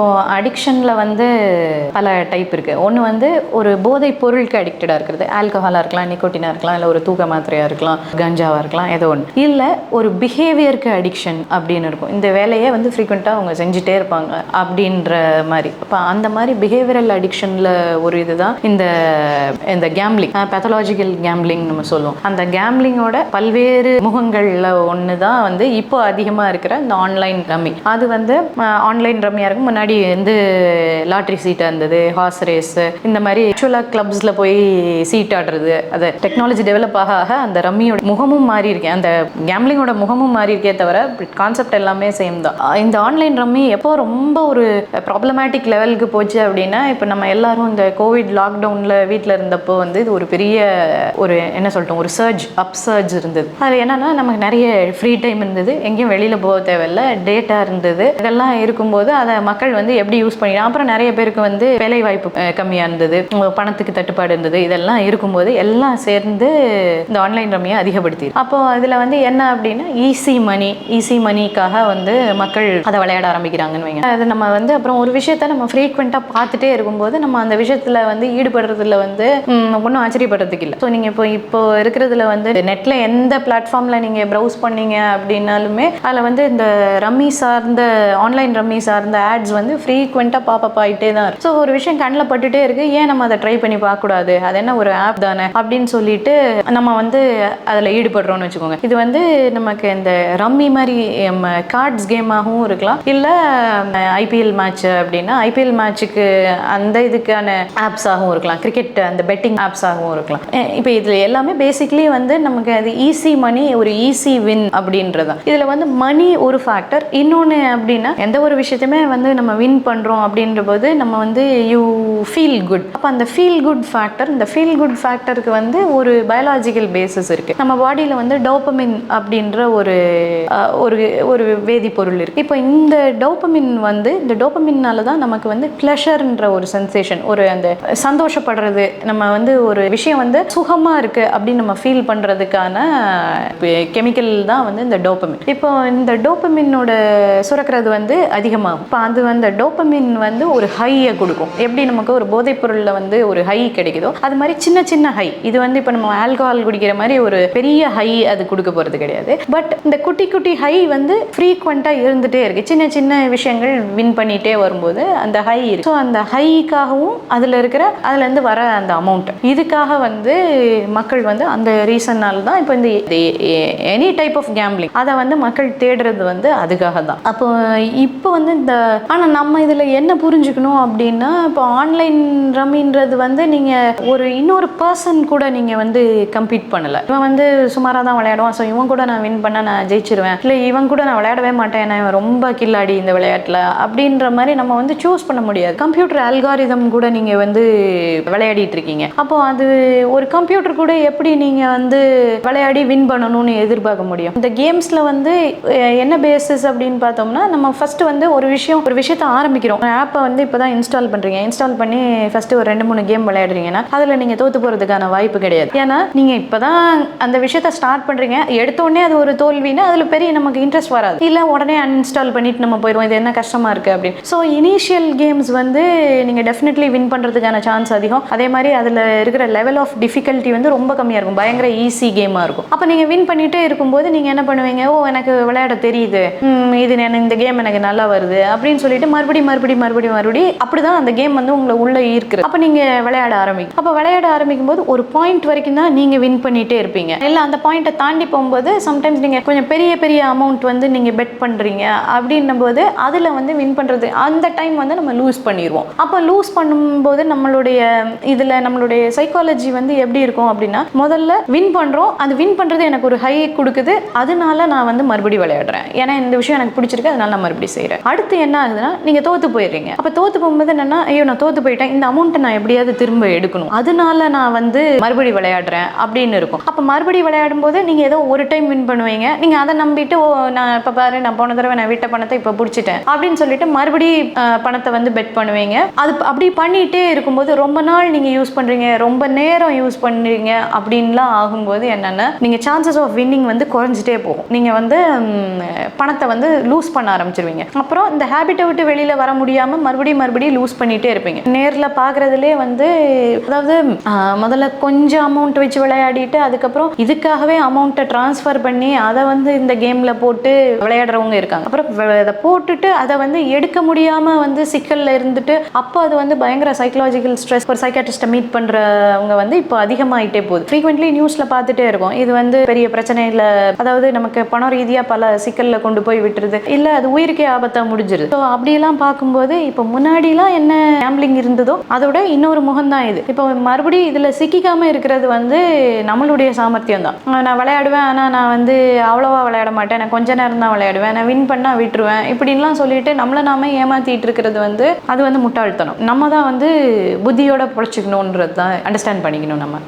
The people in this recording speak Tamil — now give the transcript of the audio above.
இப்போது அடிக்ஷனில் வந்து பல டைப் இருக்குது ஒன்று வந்து ஒரு போதைப் பொருளுக்கு அடிக்டடாக இருக்கிறது. ஆல்கஹாலாக இருக்கலாம் நிக்கோட்டினாக இருக்கலாம் இல்லை ஒரு தூக்க மாத்திரையாக இருக்கலாம் கஞ்சாவாக இருக்கலாம் ஏதோ ஒன்று இல்லை ஒரு பிஹேவியருக்கு அடிக்ஷன் அப்படின்னு இருக்கும். இந்த வேலையை வந்து ஃப்ரீக்வெண்ட்டாக அவங்க செஞ்சுட்டே இருப்பாங்க அப்படின்ற மாதிரி. அப்போ அந்த மாதிரி பிஹேவியரல் அடிக்ஷனில் ஒரு இதுதான் இந்த இந்த கேம்லிங் பெத்தலாஜிக்கல் கேம்லிங் நம்ம சொல்லுவோம். அந்த கேம்லிங்கோட பல்வேறு முகங்களில் ஒன்று தான் வந்து இப்போ அதிகமாக இருக்கிற இந்த ஆன்லைன் ரம்மி அது வந்து ஆன்லைன் ரம்மியாக இருக்கும். முன்னாடி வந்து லாட்ரி சீட்டாக இருந்தது ஹார்ஸ் ரேஸ் இந்த மாதிரி ஆக்சுவலாக கிளப்ஸில் போய் சீட் ஆடுறது அது டெக்னாலஜி டெவலப் ஆக ஆக அந்த ரம்மியோட முகமும் மாறி இருக்கேன் அந்த கேம்லிங்கோட முகமும் மாறி இருக்கே தவிர கான்செப்ட் எல்லாமே சேம் தான். இந்த ஆன்லைன் ரம்மி எப்போ ரொம்ப ஒரு ப்ராப்ளமேட்டிக் லெவலுக்கு போச்சு அப்படின்னா இப்போ நம்ம எல்லாரும் இந்த கோவிட் லாக்டவுனில் வீட்டில் இருந்தப்போ வந்து இது ஒரு பெரிய ஒரு என்ன சொல்லட்டும் ஒரு சர்ஜ் அப் சர்ஜ் இருந்தது. அது என்னன்னா நமக்கு நிறைய ஃப்ரீ டைம் இருந்தது எங்கேயும் வெளியில் போக தேவையில்ல டேட்டா இருந்தது இதெல்லாம் இருக்கும்போது அதை மக்கள் வந்து எப்படி யூஸ் பண்ணிக்கலாம். அப்புறம் நிறைய பேருக்கு வந்து வேலை வாய்ப்பு கம்மியா இருந்தது. பணத்துக்கு தட்டுப்பாடு இருந்தது. இதெல்லாம் இருக்கும்போது எல்லாம் சேர்ந்து இந்த ஆன்லைன் ரம்மியை அதிகப்படுத்தி அப்போ இதுல வந்து என்ன அப்படின்னா ஈஸி மணி ஈஸி மணிக்காக வந்து மக்கள் அதை விளையாட ஆரம்பிக்கிறாங்கன்னு வைங்க. அது நம்ம வந்து அப்புறம் ஒரு விஷயத்த நம்ம ஃப்ரீக்வெண்ட்டாக பார்த்துட்டே இருக்கும்போது நம்ம அந்த விஷயத்துல வந்து ஈடுபடுறதுல வந்து ஒன்றும் ஆச்சரியப்படுறதுக்கு இல்லை. ஸோ நீங்கள் இப்போ இப்போ இருக்கிறதுல வந்து நெட்ல எந்த பிளாட்ஃபார்ம்ல நீங்கள் ப்ரௌஸ் பண்ணீங்க அப்படின்னாலுமே அதில் வந்து இந்த ரம்மி சார்ந்த ஆன்லைன் ரம்மி சார்ந்த ஆட்ஸ் வந்து ஃப்ரீக்வெண்ட்டாக பாப்பப் ஆகிட்டே தான் இருக்கு. ஸோ ஒரு விஷயம் கண்ணில் பட்டுட்டே இருக்கு. ஏன் நம்ம அதை ட்ரை பண்ணி பார்க்கக்கூடாது? அது என்ன ஒரு ஆப் தானே? அப்படின்னு சொல்லிட்டு நம்ம வந்து அதில் ஈடுபடுறோம்னு வச்சுக்கோங்க. இது வந்து நமக்கு இந்த ரம்மி மாதிரி கார்ட்ஸ் கேமாகவும் இருக்கலாம். இல்லை ஐபிஎல் மேட்ச் அப்படின்னா ஐபிஎல் மேட்ச்சுக்கு அந்த இதுக்கான ஆப்ஸாகவும் இருக்கலாம். கிரிக்கெட் அந்த பெட்டிங் ஆப்ஸாகவும் இருக்கலாம். இப்போ இதில் எல்லாமே பேசிக்லி வந்து நமக்கு அது ஈஸி மணி ஒரு ஈஸி வின் அப்படின்றது இதில் வந்து மணி ஒரு ஃபேக்டர் இன்னொன்று அப்படின்னா எந்த ஒரு விஷயத்தையுமே வந்து நம்ம வின் பண்ணுறோம் அப்படின்ற போது நம்ம வந்து யூ ஃபீல் குட் அப்போ அந்த ஃபீல் குட் ஃபேக்டர் இந்த ஃபீல் குட் ஃபேக்டருக்கு வந்து ஒரு பயாலாஜிக்கல் பேசிஸ் இருக்குது நம்ம பாடியில் வந்து டோப்பமின் அப்படின்ற ஒரு ஒரு ஒரு வேதிப்பொருள் இருக்குது இப்போ இந்த டோப்பமின் வந்து இந்த டோப்பமின்னால தான் நமக்கு வந்து ப்ளஷர்ன்ற ஒரு சென்சேஷன் ஒரு அந்த சந்தோஷப்படுறது நம்ம வந்து ஒரு விஷயம் வந்து சுகமாக இருக்குது அப்படின்னு நம்ம ஃபீல் பண்ணுறதுக்கான கெமிக்கல் தான் வந்து இந்த டோப்பமின் இப்போ இந்த டோப்பமினோட சுரக்கிறது வந்து அதிகமாகும். இப்போ அது வந்து டோப்பமின் வந்து ஒரு ஹையை கொடுக்கும். எப்படி நமக்கு ஒரு போதைப் பொருளில் வந்து ஒரு ஹை கிடைக்குதோ அது மாதிரி சின்ன சின்ன ஹை இது வந்து இப்போ நம்ம ஆல்கஹால் குடிக்கிற மாதிரி ஒரு பெரிய ஹை அது கொடுக்க போகிறது கிடையாது. பட் இந்த குட்டி குட்டி ஹை வந்து ஃப்ரீக்வெண்ட்டாக இருந்துகிட்டே இருக்குது சின்ன சின்ன விஷயங்கள் வின் பண்ணிகிட்டே வரும்போது அந்த ஹை இருக்கு. ஸோ அந்த ஹைக்காகவும் அதில் இருக்கிற அதுலேருந்து வர அந்த அமௌண்ட் இதுக்காக வந்து மக்கள் வந்து அந்த ரீசன்னால் தான் இப்போ இந்த எனி டைப் ஆஃப் கேம்பிளிங் அதை வந்து மக்கள் தேடுறது வந்து அதுக்காக தான் அப்போ இப்போ வந்து இந்த ஆனால் நம்ம இதில் என்ன புரிஞ்சுக்கணும் அப்படின்னா இப்போ ஆன்லைன் ரம்மின்றது வந்து நீங்கள் ஒரு இன்னொரு பர்சன் கூட நீங்கள் வந்து கம்பீட் பண்ணலை. இவன் வந்து சுமாராக தான் விளையாடுவான். ஸோ இவன் கூட நான் வின் பண்ண நான் ஜெயிச்சிருவேன். இல்லை இவன் கூட நான் விளையாடவே மாட்டேன். நான் இவன் ரொம்ப கில்லாடி இந்த விளையாட்டில். அப்படின்ற மாதிரி நம்ம வந்து சூஸ் பண்ண முடியாது. கம்ப்யூட்டர் அல்காரிதம் கூட நீங்கள் வந்து விளையாடிட்டு இருக்கீங்க. அப்போ அது ஒரு கம்ப்யூட்டர் கூட எப்படி நீங்கள் வந்து விளையாடி வின் பண்ணணும்னு எதிர்பார்க்க முடியும்? இந்த கேம்ஸில் வந்து என்ன பேசிஸ் அப்படின்னு பார்த்தோம்னா நம்ம ஃபர்ஸ்ட் வந்து ஒரு விஷயம் ஒரு விஷயத்தை ஆரம்பிக்கிறோம். ஆப்பை வந்து இப்போ தான் இன்ஸ்டால் பண்ணுறீங்க இன்ஸ்டால் பண்ணி ஃபர்ஸ்ட் ஒரு ரெண்டு மூணு கேம் விளையாடுறீங்கன்னா அதில் நீங்கள் தோத்து போகிறதுக்கான வாய்ப்பு கிடையாது. ஏன்னா நீங்கள் இப்போ தான் அந்த விஷயத்தை ஸ்டார்ட் பண்ணுறீங்க எடுத்த உடனே அது ஒரு தோல்வின்னா அதில் பெரிய நமக்கு இன்ட்ரெஸ்ட் வராது. இல்லை உடனே அன்இன்ஸ்டால் பண்ணிட்டு நம்ம போயிடுவோம் இது என்ன கஷ்டமாக இருக்குது அப்படின்னு. ஸோ இனிஷியல் கேம்ஸ் வந்து நீங்கள் டெஃபினெட்லி வின் பண்ணுறதுக்கான சான்ஸ் அதிகம். அதே மாதிரி அதில் இருக்கிற லெவல் ஆஃப் டிஃபிகல்ட்டி வந்து ரொம்ப கம்மியாக இருக்கும். பயங்கர ஈஸி கேமாக இருக்கும். அப்போ நீங்கள் வின் பண்ணிட்டே இருக்கும்போது நீங்கள் என்ன பண்ணுவீங்க? ஓ எனக்கு விளையாட தெரியுது. இது இந்த கேம் எனக்கு நல்லா வருது. அப்படின்னு சொல்லிட்டு மறுபடியும் மறுபடியும் மறுபடியும் மறுபடியும் அப்படி தான் அந்த கேம் வந்து உங்களை உள்ளே ஈர்க்குது. அப்போ நீங்கள் விளையாட ஆரம்பிக்கும். அப்போ விளையாட ஆரம்பிக்கும் போது ஒரு பாயிண்ட் வரைக்கும் தான் நீங்கள் வின் பண்ணிட்டே இருப்பீங்க. இல்லை அந்த பாயிண்ட்டை தாண்டி போகும்போது சம்டைம்ஸ் நீங்கள் கொஞ்சம் பெரிய பெரிய அமௌண்ட் வந்து நீங்கள் பெட் பண்ணுறீங்க அப்படின்னும் போது அதில் வந்து வின் பண்ணுறது அந்த டைம் வந்து நம்ம லூஸ் பண்ணிடுவோம் அப்போ லூஸ் பண்ணும்போது நம்மளுடைய இதில் நம்மளுடைய சைக்காலஜி வந்து எப்படி இருக்கும் அப்படின்னா முதல்ல வின் பண்ணுறோம் அது வின் பண்ணுறது எனக்கு ஒரு ஹை கொடுக்குது. அதனால நான் வந்து மறுபடியும் விளையாடுறேன். ஏன்னா இந்த விஷயம் எனக்கு பிடிச்சிருக்கு அதனால நான் மறுபடியும் செய்கிறேன் அடுத்து என்ன ஆகுதுன்னா நீங்கள் தோற்று போயிடுறீங்க. அப்போ தோற்று போகும்போது என்னென்னா ஐயோ நான் தோற்று போயிட்டேன். இந்த அமௌண்ட்டை நான் எப்படியாவது திரும்ப எடுக்கணும். அதனால நான் வந்து மறுபடி விளையாடுறேன். அப்படின்னு இருக்கும். அப்போ மறுபடி விளையாடும் போது நீங்கள் ஏதோ ஒரு டைம் வின் பண்ணுவீங்க. நீங்கள் அதை நம்பிட்டு ஓ நான் இப்போ பாரு நான் போன தடவை நான் விட்ட பணத்தை இப்போ பிடிச்சிட்டேன். அப்படின்னு சொல்லிட்டு மறுபடி பணத்தை வந்து பெட் பண்ணுவீங்க. அது அப்படி பண்ணிகிட்டே இருக்கும்போது ரொம்ப நாள் நீங்கள் யூஸ் பண்ணுறீங்க ரொம்ப நேரம் யூஸ் பண்ணுறீங்க அப்படின்லாம் ஆகும்போது என்னென்னா நீங்கள் சான்சஸ் ஆஃப் வின்னிங் வந்து குறைஞ்சிட்டே போகும். நீங்கள் வந்து பணத்தை வந்து லூஸ் பண்ண ஆரம்பிச்சிருவீங்க. அப்புறம் இந்த ஹேபிட்டை விட்டு வெளியில வர முடியாம மறுபடியும் மறுபடியும் லூஸ் பண்ணிட்டே இருப்பீங்க. நேர்ல பாக்குறதுலே வந்து அதாவது முதல்ல கொஞ்சம் அமௌண்ட் வச்சு விளையாடிட்டு அதுக்கப்புறம் இதுக்காகவே அமௌண்ட்டை ட்ரான்ஸ்ஃபர் பண்ணி அதை வந்து இந்த கேம்ல போட்டு விளையாடுறவங்க இருக்காங்க. அப்புறம் அதை போட்டுட்டு அதை வந்து எடுக்க முடியாம வந்து சிக்கல்ல இருந்துட்டு அப்போ அது வந்து பயங்கர சைக்கலாஜிக்கல் ஸ்ட்ரெஸ் ஒரு சைக்காட்டிஸ்ட்டை மீட் பண்றவங்க வந்து இப்போ அதிகமாயிட்டே போகுது. ஃப்ரீக்வெண்ட்லி நியூஸ்ல பார்த்துட்டே இருக்கோம். இது வந்து பெரிய பிரச்சனையில் அதாவது நமக்கு பணம் ரீதியா பல சிக்கல்ல கொண்டு போய் விட்டுருது. இல்ல அது உயிருக்கே ஆபத்தா முடிஞ்சிருது. ஸோ அப்படியெல்லாம் பார்க்கும்போது இப்போ முன்னாடிலாம் என்ன கேம்பிளிங் இருந்ததோ அதோட இன்னொரு முகம் தான் இது. இப்போ மறுபடியும் இதில் சிக்கிக்காமல் இருக்கிறது வந்து நம்மளுடைய சாமர்த்தியம் தான் நான் விளையாடுவேன் ஆனால் நான் வந்து அவ்வளோவா விளையாட மாட்டேன். நான் கொஞ்ச நேரம் தான் விளையாடுவேன். நான் வின் பண்ணால் விட்டுருவேன். இப்படின்லாம் சொல்லிட்டு நம்மளை நாம ஏமாத்திட்டு இருக்கிறது வந்து அது வந்து முட்டாள்தனம். நம்ம தான் வந்து புத்தியோட பொழைச்சிக்கணுன்றது தான் அண்டர்ஸ்டாண்ட் பண்ணிக்கணும் நம்ம.